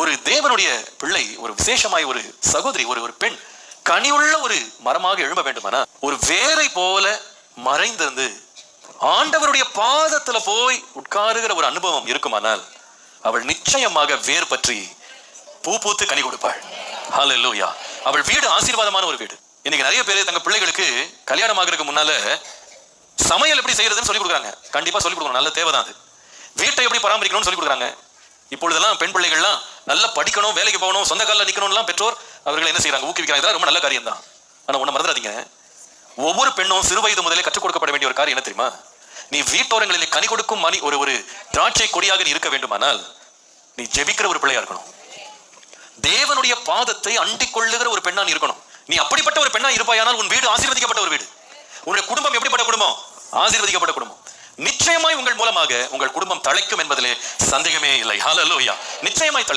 ஒரு தேவனுடைய பிள்ளை ஒரு விசேஷமாய் ஒரு சகோதரி ஒரு ஒரு பெண் கனியுள்ள ஒரு மரமாக எழும்ப வேண்டுமானா ஒரு வேரை போல மறைந்திருந்து ஆண்டவருடைய பாதத்துல போய் உட்காருகிற ஒரு அனுபவம் இருக்குமானால் அவள் நிச்சயமாக வேர் பற்றி பூ பூத்து கனி கொடுப்பாள். ஹalleluya அவள் வீடு ஆசீர்வாதமான ஒரு வீடு. இன்னைக்கு நிறைய பேர் தங்க பிள்ளைகளுக்கு கல்யாணம் ஆகிறதுக்கு முன்னால சமையல் எப்படி செய்யறதுன்னு சொல்லி கொடுக்குறாங்க. கண்டிப்பா சொல்லி கொடுக்கணும். நல்ல தேவைதான் அது. வீட்டை எப்படி பராமரிக்கணும்னு சொல்லி கொடுக்குறாங்க. இப்பொழுதெல்லாம் பெண் பிள்ளைகள்லாம் நல்லா படிக்கணும் வேலைக்கு போகணும் சொந்த காலில் நிற்கணும்லாம் பெற்றோர் அவர்கள் என்ன செய்கிறாங்க ஊக்குவிக்கிறாங்க. இதெல்லாம் ரொம்ப நல்ல காரியம் தான் ஆனா ஒன்று மறந்துடாதீங்க. ஒவ்வொரு பெண்ணும் சிறு வயது முதலே கற்றுக் கொடுக்கப்பட வேண்டிய ஒரு காரியம் என்ன தெரியுமா? நீ வீட்டோரங்களில் கனி கொடுக்கும் மணி ஒரு ஒரு திராட்சை கொடியாக நீ இருக்க வேண்டுமானால் நீ ஜெபிக்கிற ஒரு பிள்ளையா இருக்கணும். தேவனுடைய பாதத்தை அண்டிக் கொள்ளுகிற ஒரு பெண்ணா நீ இருக்கணும். நீ அப்படிப்பட்ட ஒரு பெண்ணா இருப்பாயானால் உன் வீடு ஆசீர்வதிக்கப்பட்ட ஒரு வீடு. உன்னுடைய குடும்பம் எப்படிப்பட்ட குடும்பம்? ஆசீர்வதிக்கப்பட்ட குடும்பம். நிச்சயமாய் உங்கள் மூலமாக உங்கள் குடும்பம் தழைக்கும் என்பதிலே சந்தேகமே இல்லை. ஹalleluya நிச்சயமாய் தழைக்கும்.